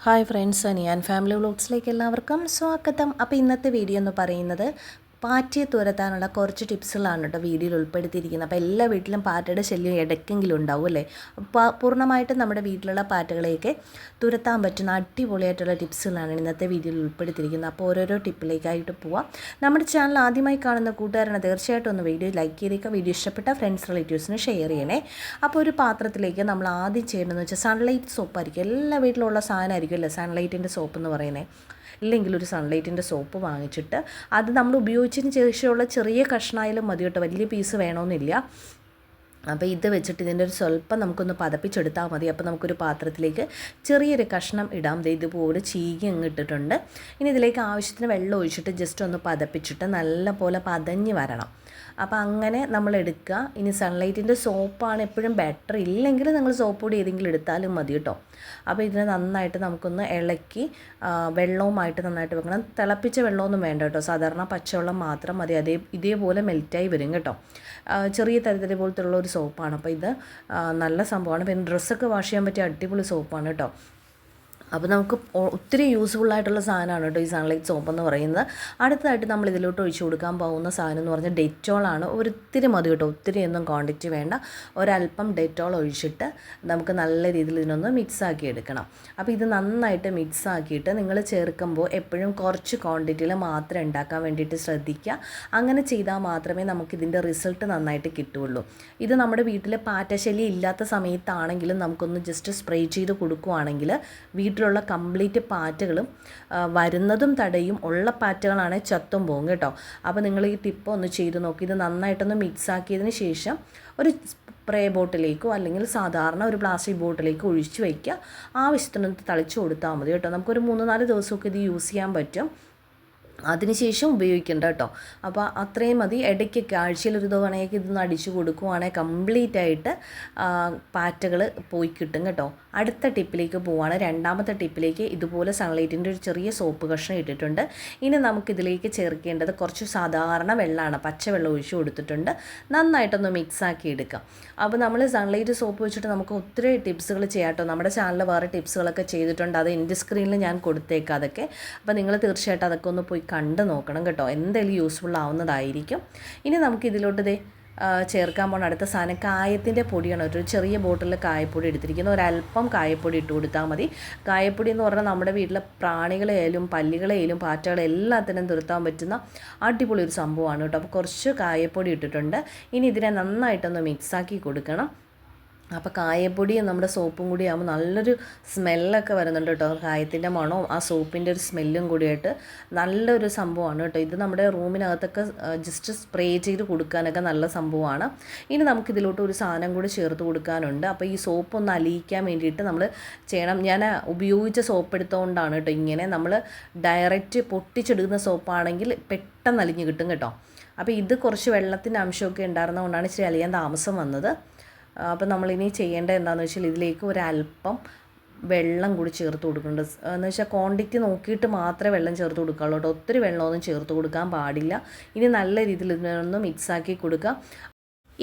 Hi friends ഞാൻ family വ്ളോഗ്സിലേക്ക് എല്ലാവർക്കും സ്വാഗതം. അപ്പോൾ ഇന്നത്തെ വീഡിയോ എന്ന് പറയുന്നത് പാറ്റയെ തുരത്താനുള്ള കുറച്ച് ടിപ്സുകളാണ് കേട്ടോ വീഡിയോയിൽ ഉൾപ്പെടുത്തിയിരിക്കുന്നത്. അപ്പോൾ എല്ലാ വീട്ടിലും പാറ്റയുടെ ശല്യം ഇടയ്ക്കെങ്കിലും ഉണ്ടാവും അല്ലേ? അപ്പോൾ പൂർണമായിട്ടും നമ്മുടെ വീട്ടിലുള്ള പാറ്റകളെയൊക്കെ തുരത്താൻ പറ്റുന്ന അടിപൊളിയായിട്ടുള്ള ടിപ്സുകളാണ് ഇന്നത്തെ വീഡിയോയിൽ ഉൾപ്പെടുത്തിയിരിക്കുന്നത്. അപ്പോൾ ഓരോരോ ടിപ്പിലേക്കായിട്ട് പോവാം. നമ്മുടെ ചാനൽ ആദ്യമായി കാണുന്ന കൂട്ടുകാരാണ് തീർച്ചയായിട്ടും ഒന്ന് വീഡിയോ ലൈക്ക് ചെയ്തേക്കുക. വീഡിയോ ഇഷ്ടപ്പെട്ട ഫ്രണ്ട്സ് റിലേറ്റീവ്സിന് ഷെയർ ചെയ്യണേ. അപ്പോൾ ഒരു പാത്രത്തിലേക്ക് നമ്മൾ ആദ്യം ചെയ്യേണ്ടതെന്ന് വെച്ചാൽ സൺലൈറ്റ് സോപ്പായിരിക്കും എല്ലാ വീട്ടിലുള്ള സാധനമായിരിക്കും അല്ലേ? സൺലൈറ്റിന്റെ സോപ്പ് എന്ന് പറയുന്നത്. ഇല്ലെങ്കിൽ ഒരു സൺലൈറ്റിന്റെ സോപ്പ് വാങ്ങിച്ചിട്ട് അത് നമ്മൾ ഉപയോഗിച്ചതിന് ശേഷമുള്ള ചെറിയ കഷ്ണമായാലും മതി കേട്ടോ. വലിയ പീസ് വേണമെന്നില്ല അപ്പോൾ ഇത് വെച്ചിട്ട് ഇതിന്റെ ഒരു സ്വല്പം നമുക്കൊന്ന് പതപ്പിച്ചെടുത്താൽ മതി. അപ്പോൾ നമുക്കൊരു പാത്രത്തിലേക്ക് ചെറിയൊരു കഷ്ണം ഇടാം. ഇതുപോലെ ചീകി അങ്ങ് ഇട്ടിട്ടുണ്ട്. ഇനി ഇതിലേക്ക് ആവശ്യത്തിന് വെള്ളം ഒഴിച്ചിട്ട് ജസ്റ്റ് ഒന്ന് പതപ്പിച്ചിട്ട് നല്ലപോലെ പതഞ്ഞ് വരണം. അപ്പോൾ അങ്ങനെ നമ്മൾ എടുക്കുക. ഇനി സൺലൈറ്റിന്റെ സോപ്പാണ് എപ്പോഴും ബെറ്റർ ഇല്ലെങ്കിൽ നിങ്ങൾ സോപ്പ് കൂടി ഏതെങ്കിലും എടുത്താലും മതി കേട്ടോ. അപ്പോൾ ഇതിനെ നന്നായിട്ട് നമുക്കൊന്ന് ഇളക്കി വെള്ളവുമായിട്ട് നന്നായിട്ട് വെക്കണം. തിളപ്പിച്ച വെള്ളമൊന്നും വേണ്ട കേട്ടോ. സാധാരണ പച്ചവെള്ളം മാത്രം മതി. അതേ ഇതേപോലെ മെൽറ്റായി വരും കേട്ടോ. ചെറിയ തരത്തിലെ പോലത്തെ ഉള്ള ഒരു സോപ്പാണ് അപ്പോൾ ഇത് നല്ല സംഭവമാണ്. പിന്നെ ഡ്രസ്സൊക്കെ വാഷ് ചെയ്യാൻ പറ്റിയ അടിപൊളി സോപ്പാണ് കേട്ടോ. അപ്പോൾ നമുക്ക് ഒത്തിരി യൂസ്ഫുൾ ആയിട്ടുള്ള സാധനമാണ് കേട്ടോ ഈ സൺലൈറ്റ് സോപ്പ് എന്ന് പറയുന്നത്. അടുത്തതായിട്ട് നമ്മൾ ഇതിലോട്ട് ഒഴിച്ചു കൊടുക്കാൻ പോകുന്ന സാധനം എന്ന് പറഞ്ഞാൽ ഡെറ്റോളാണ് ഒരിത്തിരി മതി കേട്ടോ ഒത്തിരി ഒന്നും ക്വാണ്ടിറ്റി വേണ്ട. ഒരല്പം ഡെറ്റോൾ ഒഴിച്ചിട്ട് നമുക്ക് നല്ല രീതിയിൽ ഇതിനൊന്ന് മിക്സ് ആക്കി എടുക്കണം. അപ്പോൾ ഇത് നന്നായിട്ട് മിക്സ് ആക്കിയിട്ട് നിങ്ങൾ ചേർക്കുമ്പോൾ എപ്പോഴും കുറച്ച് ക്വാണ്ടിറ്റിയിൽ മാത്രം ഉണ്ടാക്കാൻ വേണ്ടിയിട്ട് ശ്രദ്ധിക്കുക. അങ്ങനെ ചെയ്താൽ മാത്രമേ നമുക്ക് ഇതിന്റെ റിസൾട്ട് നന്നായിട്ട് കിട്ടുള്ളൂ. ഇത് നമ്മുടെ വീട്ടിൽ പാറ്റശല്യം ഇല്ലാത്ത സമയത്താണെങ്കിലും നമുക്കൊന്ന് ജസ്റ്റ് സ്പ്രേ ചെയ്ത് കൊടുക്കുവാണെങ്കിൽ വീട്ടിൽ വീട്ടിലുള്ള കംപ്ലീറ്റ് പാറ്റകളും വരുന്നതും തടയും ഉള്ള പാറ്റകളാണെങ്കിൽ ചത്തും പോകും കേട്ടോ. അപ്പോൾ നിങ്ങൾ ഈ ടിപ്പ് ഒന്ന് ചെയ്ത് നോക്കി. ഇത് നന്നായിട്ടൊന്ന് മിക്സ് ആക്കിയതിന് ശേഷം ഒരു സ്പ്രേ ബോട്ടിലേക്കോ അല്ലെങ്കിൽ സാധാരണ ഒരു പ്ലാസ്റ്റിക് ബോട്ടിലേക്കോ ഒഴിച്ച് വയ്ക്കുക ആവശ്യത്തിന് തളിച്ചു കൊടുത്താൽ മതി കേട്ടോ. നമുക്കൊരു മൂന്ന് നാല് ദിവസമൊക്കെ ഇത് യൂസ് ചെയ്യാൻ പറ്റും. അതിനുശേഷം ഉപയോഗിക്കേണ്ട കേട്ടോ. അപ്പോൾ അത്രയും മതി. ഇടയ്ക്കൊക്കെ ആഴ്ചയിൽ ഒരു തവണയൊക്കെ ഇതൊന്ന് അടിച്ചു കൊടുക്കുവാണെങ്കിൽ കംപ്ലീറ്റ് ആയിട്ട് പാറ്റകൾ പോയി കിട്ടും കേട്ടോ. അടുത്ത ടിപ്പിലേക്ക് പോവാണ്. രണ്ടാമത്തെ ടിപ്പിലേക്ക് ഇതുപോലെ സൺലൈറ്റിന്റെ ഒരു ചെറിയ സോപ്പ് കഷ്ണം ഇട്ടിട്ടുണ്ട്. ഇനി നമുക്കിതിലേക്ക് ചേർക്കേണ്ടത് കുറച്ച് സാധാരണ വെള്ളമാണ്. പച്ചവെള്ളം ഒഴിച്ചു കൊടുത്തിട്ടുണ്ട്. നന്നായിട്ടൊന്ന് മിക്സ് ആക്കി എടുക്കാം. അപ്പോൾ നമ്മൾ സൺലൈറ്റ് സോപ്പ് വെച്ചിട്ട് നമുക്ക് ഒത്തിരി ടിപ്സുകൾ ചെയ്യാം കേട്ടോ. നമ്മുടെ ചാനലിൽ വേറെ ടിപ്സുകളൊക്കെ ചെയ്തിട്ടുണ്ട്. അത് എന്റെ സ്ക്രീനിൽ ഞാൻ കൊടുത്തേക്കാം അതൊക്കെ. അപ്പോൾ നിങ്ങൾ തീർച്ചയായിട്ടും അതൊക്കെ ഒന്ന് പോയി കണ്ട് നോക്കണം കേട്ടോ. എന്തായാലും യൂസ്ഫുൾ ആവുന്നതായിരിക്കും. ഇനി നമുക്ക് ഇതിലോട്ട് ദേ ചേർക്കാൻ പോണ അടുത്ത സാധനം കായത്തിന്റെ പൊടിയാണ്. ഒരു ചെറിയ ബോട്ടിൽ കായപ്പൊടി എടുത്തിരിക്കുന്നത് ഒരല്പം കായപ്പൊടി ഇട്ട് കൊടുത്താൽ മതി. കായപ്പൊടി എന്ന് പറഞ്ഞാൽ നമ്മുടെ വീട്ടിലെ പ്രാണികളെയായാലും പല്ലികളെയായാലും പാറ്റകളെ എല്ലാത്തിനും നിർത്താൻ പറ്റുന്ന അടിപൊളി ഒരു സംഭവമാണ് കേട്ടോ. അപ്പോൾ കുറച്ച് കായപ്പൊടി ഇട്ടിട്ടുണ്ട്. ഇനി ഇതിനെ നന്നായിട്ടൊന്ന് മിക്സാക്കി കൊടുക്കണം. അപ്പോൾ കായപ്പൊടിയും നമ്മുടെ സോപ്പും കൂടി ആകുമ്പോൾ നല്ലൊരു സ്മെല്ലൊക്കെ വരുന്നുണ്ട് കേട്ടോ. കായത്തിന്റെ മണവും ആ സോപ്പിന്റെ ഒരു സ്മെല്ലും കൂടിയായിട്ട് നല്ലൊരു സംഭവമാണ് കേട്ടോ. ഇത് നമ്മുടെ റൂമിനകത്തൊക്കെ ജസ്റ്റ് സ്പ്രേ ചെയ്ത് കൊടുക്കാനൊക്കെ നല്ല സംഭവമാണ്. ഇനി നമുക്ക് ഇതിലോട്ട് ഒരു സാധനം കൂടി ചേർത്ത് കൊടുക്കാനുണ്ട്. അപ്പോൾ ഈ സോപ്പ് ഒന്ന് അലിയിക്കാൻ വേണ്ടിയിട്ട് നമ്മൾ ചെയ്യണം. ഞാൻ ഉപയോഗിച്ച സോപ്പ് എടുത്തുകൊണ്ടാണ് കേട്ടോ ഇങ്ങനെ. നമ്മൾ ഡയറക്റ്റ് പൊട്ടിച്ചെടുക്കുന്ന സോപ്പാണെങ്കിൽ പെട്ടെന്ന് അലിഞ്ഞ് കിട്ടും കേട്ടോ. അപ്പോൾ ഇത് കുറച്ച് വെള്ളത്തിന്റെ അംശമൊക്കെ ഉണ്ടായിരുന്നതുകൊണ്ടാണ് ഇച്ചിരി അലിയാൻ താമസം വന്നത്. അപ്പോൾ നമ്മളിനി ചെയ്യേണ്ടത് എന്താണെന്ന് വെച്ചാൽ ഇതിലേക്ക് ഒരല്പം വെള്ളം കൂടി ചേർത്ത് കൊടുക്കുന്നുണ്ട്. എന്ന് വെച്ചാൽ ക്വാണ്ടിറ്റി നോക്കിയിട്ട് മാത്രമേ വെള്ളം ചേർത്ത് കൊടുക്കാവുള്ളൂ കേട്ടോ. ഒത്തിരി വെള്ളമൊന്നും ചേർത്ത് കൊടുക്കാൻ പാടില്ല. ഇനി നല്ല രീതിയിൽ ഇതിനൊന്ന് മിക്സാക്കി കൊടുക്കുക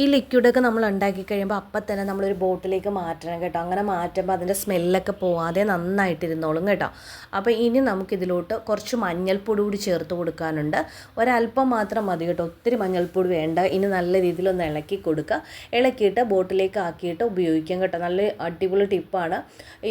ഈ ലിക്വിഡൊക്കെ നമ്മൾ ഉണ്ടാക്കി കഴിയുമ്പോൾ അപ്പം തന്നെ നമ്മളൊരു ബോട്ടിലേക്ക് മാറ്റണം കേട്ടോ. അങ്ങനെ മാറ്റുമ്പോൾ അതിന്റെ സ്മെല്ലൊക്കെ പോവാതെ നന്നായിട്ടിരുന്നോളും കേട്ടോ. അപ്പോൾ ഇനി നമുക്കിതിലോട്ട് കുറച്ച് മഞ്ഞൾപ്പൊടി കൂടി ചേർത്ത് കൊടുക്കാനുണ്ട്. ഒരല്പം മാത്രം മതി കേട്ടോ. ഒത്തിരി മഞ്ഞൾപ്പൊടി വേണ്ട. ഇനി നല്ല രീതിയിലൊന്ന് ഇളക്കി കൊടുക്കുക. ഇളക്കിയിട്ട് ബോട്ടിലേക്ക് ആക്കിയിട്ട് ഉപയോഗിക്കാം കേട്ടോ. നല്ല അടിപൊളി ടിപ്പാണ്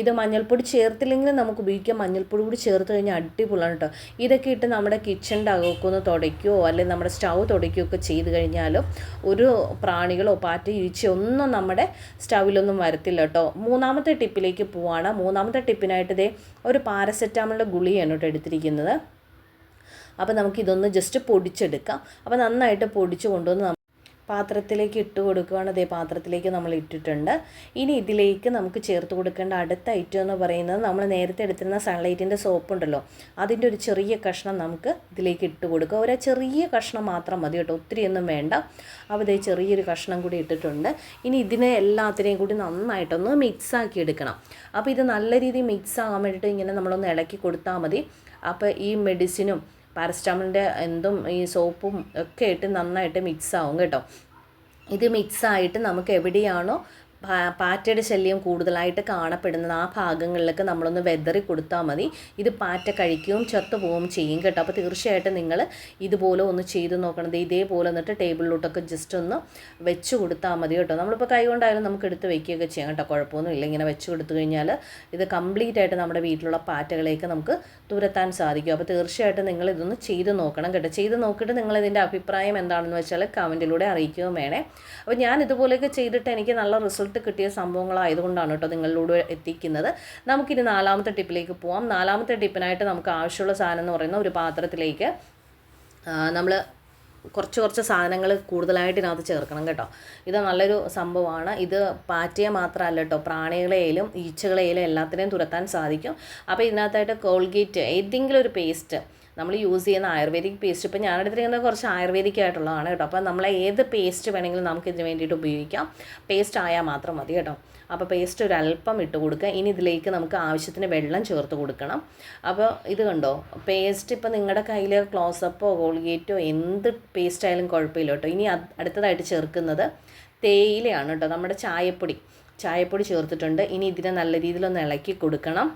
ഇത് മഞ്ഞൾപ്പൊടി ചേർത്തില്ലെങ്കിലും നമുക്ക് ഉപയോഗിക്കാം. മഞ്ഞൾപ്പൊടി കൂടി ചേർത്ത് കഴിഞ്ഞാൽ അടിപൊളിയാണ് കേട്ടോ. ഇതൊക്കെ ഇട്ട് നമ്മുടെ കിച്ചണിന്റെ അകമൊക്കെ ഒന്ന് തുടയ്ക്കുകയോ അല്ലെങ്കിൽ നമ്മുടെ സ്റ്റൗ തുടയ്ക്കുകയോ ഒക്കെ ചെയ്ത് കഴിഞ്ഞാലും ഒരു പ്രാണികളോ പാറ്റ ഈച്ചയോ ഒന്നും നമ്മുടെ സ്റ്റൗവിലൊന്നും വരത്തില്ല കേട്ടോ. മൂന്നാമത്തെ ടിപ്പിലേക്ക് പോവാണ്. മൂന്നാമത്തെ ടിപ്പിനായിട്ട് ഇതേ ഒരു പാരസെറ്റാമോളിന്റെ ഗുളിയാണ് കേട്ടോ എടുത്തിരിക്കുന്നത്. അപ്പോൾ നമുക്കിതൊന്ന് ജസ്റ്റ് പൊടിച്ചെടുക്കാം. അപ്പോൾ നന്നായിട്ട് പൊടിച്ച് കൊണ്ടുവന്ന് പാത്രത്തിലേക്ക് ഇട്ട് കൊടുക്കുകയാണ്. അതേ പാത്രത്തിലേക്ക് നമ്മൾ ഇട്ടിട്ടുണ്ട്. ഇനി ഇതിലേക്ക് നമുക്ക് ചേർത്ത് കൊടുക്കേണ്ട അടുത്ത ഐറ്റം എന്ന് പറയുന്നത് നമ്മൾ നേരത്തെ എടുത്തിരുന്ന സൺലൈറ്റിന്റെ സോപ്പ് ഉണ്ടല്ലോ. അതിന്റെ ഒരു ചെറിയ കഷ്ണം നമുക്ക് ഇതിലേക്ക് ഇട്ട് കൊടുക്കുക. ഒരു ചെറിയ കഷ്ണം മാത്രം മതി കേട്ടോ. ഒത്തിരിയൊന്നും വേണ്ട. അപ്പോൾ ചെറിയൊരു കഷ്ണം കൂടി ഇട്ടിട്ടുണ്ട്. ഇനി ഇതിനെ എല്ലാത്തിനെയും കൂടി നന്നായിട്ടൊന്ന് മിക്സ് ആക്കി എടുക്കണം. അപ്പോൾ ഇത് നല്ല രീതിയിൽ മിക്സ് ആകാൻ വേണ്ടിയിട്ട് ഇങ്ങനെ നമ്മളൊന്ന് ഇളക്കി കൊടുത്താൽ മതി. അപ്പോൾ ഈ മെഡിസിനും പാരസ്റ്റമോളിന്റെ എന്തും ഈ സോപ്പും ഒക്കെ ഇട്ട് നന്നായിട്ട് മിക്സ് ആവും കേട്ടോ. ഇത് മിക്സ് ആയിട്ട് നമുക്ക് എവിടെയാണോ പാറ്റയുടെ ശല്യം കൂടുതലായിട്ട് കാണപ്പെടുന്നത് ആ ഭാഗങ്ങളിലൊക്കെ നമ്മളൊന്ന് വെതറി കൊടുത്താൽ മതി. ഇത് പാറ്റ കഴിക്കുകയും ചത്തു പോവുകയും ചെയ്യും കേട്ടോ. അപ്പോൾ തീർച്ചയായിട്ടും നിങ്ങൾ ഇതുപോലെ ഒന്ന് ചെയ്ത് നോക്കണത് ഇതേപോലെ എന്നിട്ട് ടേബിളിലോട്ടൊക്കെ ജസ്റ്റ് ഒന്ന് വെച്ച് കൊടുത്താൽ മതി കേട്ടോ. നമ്മളിപ്പോൾ കൈ കൊണ്ടായാലും നമുക്ക് എടുത്ത് വയ്ക്കുകയൊക്കെ ചെയ്യാം കേട്ടോ. കുഴപ്പമൊന്നുമില്ല. ഇങ്ങനെ വെച്ച് കൊടുത്തു കഴിഞ്ഞാൽ ഇത് കംപ്ലീറ്റ് ആയിട്ട് നമ്മുടെ വീട്ടിലുള്ള പാറ്റകളെയൊക്കെ നമുക്ക് തുരത്താൻ സാധിക്കും. അപ്പോൾ തീർച്ചയായിട്ടും നിങ്ങൾ ഇതൊന്ന് ചെയ്ത് നോക്കണം കേട്ടോ. ചെയ്ത് നോക്കിയിട്ട് നിങ്ങൾ ഇതിന്റെ അഭിപ്രായം എന്താണെന്ന് വെച്ചാൽ കമന്റിലൂടെ അറിയിക്കുകയും വേണേ. അപ്പോൾ ഞാൻ ഇതുപോലെയൊക്കെ ചെയ്തിട്ട് എനിക്ക് നല്ല റിസൾട്ട് കിട്ടിയ സംഭവങ്ങളായതുകൊണ്ടാണ് കേട്ടോ നിങ്ങളിലൂടെ എത്തിക്കുന്നത്. നമുക്കിനി നാലാമത്തെ ടിപ്പിലേക്ക് പോവാം. നാലാമത്തെ ടിപ്പിനായിട്ട് നമുക്ക് ആവശ്യമുള്ള സാധനം എന്ന് പറയുന്ന ഒരു പാത്രത്തിലേക്ക് നമ്മൾ കുറച്ച് കുറച്ച് സാധനങ്ങൾ കൂടുതലായിട്ട് ഇതിനകത്ത് ചേർക്കണം കേട്ടോ. ഇത് നല്ലൊരു സംഭവമാണ്. ഇത് പാറ്റയെ മാത്രമല്ല കേട്ടോ പ്രാണികളെയും ഈച്ചകളെയും എല്ലാത്തിനെയും തുരത്താൻ സാധിക്കും. അപ്പോൾ ഇതിനകത്തായിട്ട് കോൾഗേറ്റ് ഏതെങ്കിലും ഒരു പേസ്റ്റ് നമ്മൾ യൂസ് ചെയ്യുന്ന ആയുർവേദിക് പേസ്റ്റ് ഇപ്പോൾ ഞാൻ എടുത്തിരിക്കുന്നത് കുറച്ച് ആയുർവേദിക് ആയിട്ടുള്ളതാണ് കേട്ടോ. അപ്പോൾ നമ്മളെ ഏത് പേസ്റ്റ് വേണമെങ്കിലും നമുക്ക് ഇതിന് വേണ്ടിയിട്ട് ഉപയോഗിക്കാം. പേസ്റ്റ് ആയാൽ മാത്രം മതി കേട്ടോ. അപ്പോൾ പേസ്റ്റ് ഒരു അല്പം ഇട്ട് കൊടുക്കുക. ഇനി ഇതിലേക്ക് നമുക്ക് ആവശ്യത്തിന് വെള്ളം ചേർത്ത് കൊടുക്കണം. അപ്പോൾ ഇത് കണ്ടോ? പേസ്റ്റ് ഇപ്പോൾ നിങ്ങളുടെ കയ്യിൽ ക്ലോസപ്പോ കോൾഗേറ്റോ എന്ത് പേസ്റ്റ് ആയാലും കുഴപ്പമില്ല കേട്ടോ. ഇനി അടുത്തതായിട്ട് ചേർക്കുന്നത് തേയിലയാണ് കേട്ടോ. നമ്മുടെ ചായപ്പൊടി. ചായപ്പൊടി ചേർത്തിട്ടുണ്ട്. ഇനി ഇതിനെ നല്ല രീതിയിലൊന്ന് ഇളക്കി കൊടുക്കണം.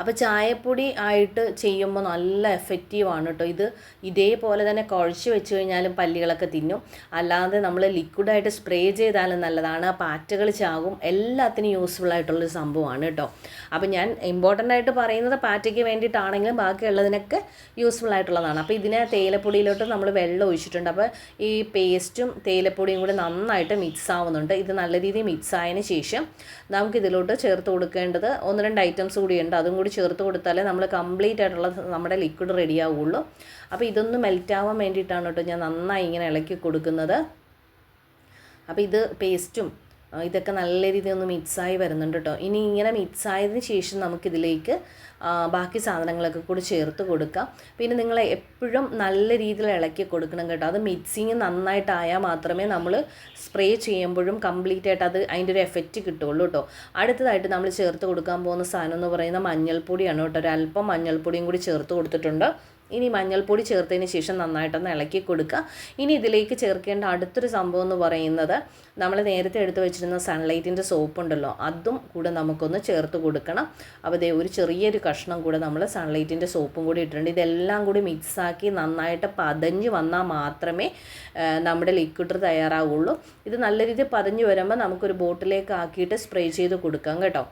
അപ്പോൾ ചായപ്പൊടി ആയിട്ട് ചെയ്യുമ്പോൾ നല്ല എഫക്റ്റീവാണ് കേട്ടോ ഇത് ഇതേപോലെ തന്നെ കുഴച്ച് വെച്ച് കഴിഞ്ഞാലും പല്ലികളൊക്കെ തിന്നും. അല്ലാതെ നമ്മൾ ലിക്വിഡായിട്ട് സ്പ്രേ ചെയ്താലും നല്ലതാണ്. പാറ്റകൾ ചാകും. എല്ലാത്തിനും യൂസ്ഫുൾ ആയിട്ടുള്ളൊരു സംഭവമാണ് കേട്ടോ അപ്പോൾ ഞാൻ ഇമ്പോർട്ടന്റ് ആയിട്ട് പറയുന്നത് പാറ്റയ്ക്ക് വേണ്ടിയിട്ടാണെങ്കിലും ബാക്കിയുള്ളതിനൊക്കെ യൂസ്ഫുൾ ആയിട്ടുള്ളതാണ്. അപ്പോൾ ഇതിനെ തേയിലപ്പൊടിയിലോട്ട് നമ്മൾ വെള്ളം ഒഴിച്ചിട്ടുണ്ട്. അപ്പോൾ ഈ പേസ്റ്റും തേയിലപ്പൊടിയും കൂടി നന്നായിട്ട് മിക്സ് ആവുന്നുണ്ട്. ഇത് നല്ല രീതിയിൽ മിക്സ് ആയതിനു ശേഷം നമുക്ക് ഇതിലോട്ട് ചേർത്ത് കൊടുക്കേണ്ടത് ഒന്ന് രണ്ട് ഐറ്റംസ് കൂടിയുണ്ട് അതും ചേർത്ത് കൊടുത്താലേ നമ്മൾ കംപ്ലീറ്റ് ആയിട്ടുള്ള നമ്മുടെ ലിക്വിഡ് റെഡി ആവുള്ളൂ. അപ്പോൾ ഇതൊന്ന് മെൽറ്റ് ആവാൻ വേണ്ടിയിട്ടാണ് കേട്ടോ ഞാൻ നന്നായി ഇങ്ങനെ ഇളക്കി കൊടുക്കുന്നത്. അപ്പോൾ ഇത് പേസ്റ്റും ഇതൊക്കെ നല്ല രീതിയിൽ ഒന്ന് മിക്സായി വരുന്നുണ്ട് കേട്ടോ ഇനി ഇങ്ങനെ മിക്സായതിന് ശേഷം നമുക്കിതിലേക്ക് ബാക്കി സാധനങ്ങളൊക്കെ കൂടി ചേർത്ത് കൊടുക്കാം. പിന്നെ നിങ്ങൾ എപ്പോഴും നല്ല രീതിയിൽ ഇളക്കി കൊടുക്കണം കേട്ടോ. അത് മിക്സിങ് നന്നായിട്ടായാൽ മാത്രമേ നമ്മൾ സ്പ്രേ ചെയ്യുമ്പോഴും കംപ്ലീറ്റ് ആയിട്ട് അത് അതിന്റെ ഒരു എഫക്റ്റ് കിട്ടുള്ളൂ കേട്ടോ അടുത്തതായിട്ട് നമ്മൾ ചേർത്ത് കൊടുക്കാൻ പോകുന്ന സാധനം എന്ന് പറയുന്ന മഞ്ഞൾപ്പൊടിയാണ് കേട്ടോ അല്പം മഞ്ഞൾപ്പൊടിയും കൂടി ചേർത്ത് കൊടുത്തിട്ടുണ്ട്. ഇനി മഞ്ഞൾപ്പൊടി ചേർത്തതിന് ശേഷം നന്നായിട്ടൊന്ന് ഇളക്കി കൊടുക്കുക. ഇനി ഇതിലേക്ക് ചേർക്കേണ്ട അടുത്തൊരു സംഭവം എന്ന് പറയുന്നത് നമ്മൾ നേരത്തെ എടുത്തു വെച്ചിരുന്ന സൺലൈറ്റിന്റെ സോപ്പ് ഉണ്ടല്ലോ അതും കൂടെ നമുക്കൊന്ന് ചേർത്ത് കൊടുക്കണം. അപ്പോൾ ദേ ഒരു ചെറിയൊരു കഷ്ണം കൂടെ നമ്മൾ സൺലൈറ്റിന്റെ സോപ്പും കൂടി ഇട്ടിട്ടുണ്ട്. ഇതെല്ലാം കൂടി മിക്സാക്കി നന്നായിട്ട് പതഞ്ഞ് വന്നാൽ മാത്രമേ നമ്മുടെ ലിക്വിഡ് തയ്യാറാവുള്ളൂ. ഇത് നല്ല രീതിയിൽ പതഞ്ഞ് വരുമ്പോൾ നമുക്കൊരു ബോട്ടിലേക്ക് ആക്കിയിട്ട് സ്പ്രേ ചെയ്ത് കൊടുക്കാം കേട്ടോ.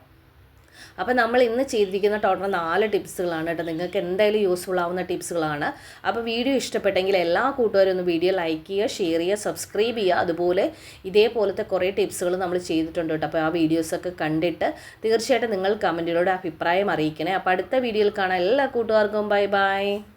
അപ്പോൾ നമ്മൾ ഇന്ന് ചെയ്തിരിക്കുന്ന ടോട്ടൽ നാല് ടിപ്സുകളാണ് കേട്ടോ. നിങ്ങൾക്ക് എന്തായാലും യൂസ്ഫുൾ ആവുന്ന ടിപ്സുകളാണ്. അപ്പോൾ വീഡിയോ ഇഷ്ടപ്പെട്ടെങ്കിൽ എല്ലാ കൂട്ടുകാരും ഒന്ന് വീഡിയോ ലൈക്ക് ചെയ്യുക ഷെയർ ചെയ്യുക സബ്സ്ക്രൈബ് ചെയ്യുക. അതുപോലെ ഇതേപോലത്തെ കുറേ ടിപ്സുകൾ നമ്മൾ ചെയ്തിട്ടുണ്ട് കേട്ടോ. അപ്പോൾ ആ വീഡിയോസൊക്കെ കണ്ടിട്ട് തീർച്ചയായിട്ടും നിങ്ങൾ കമന്റിലൂടെ അഭിപ്രായം അറിയിക്കണേ. അപ്പോൾ അടുത്ത വീഡിയോയിൽ കാണാം. എല്ലാ കൂട്ടുകാർക്കും ബൈ ബൈ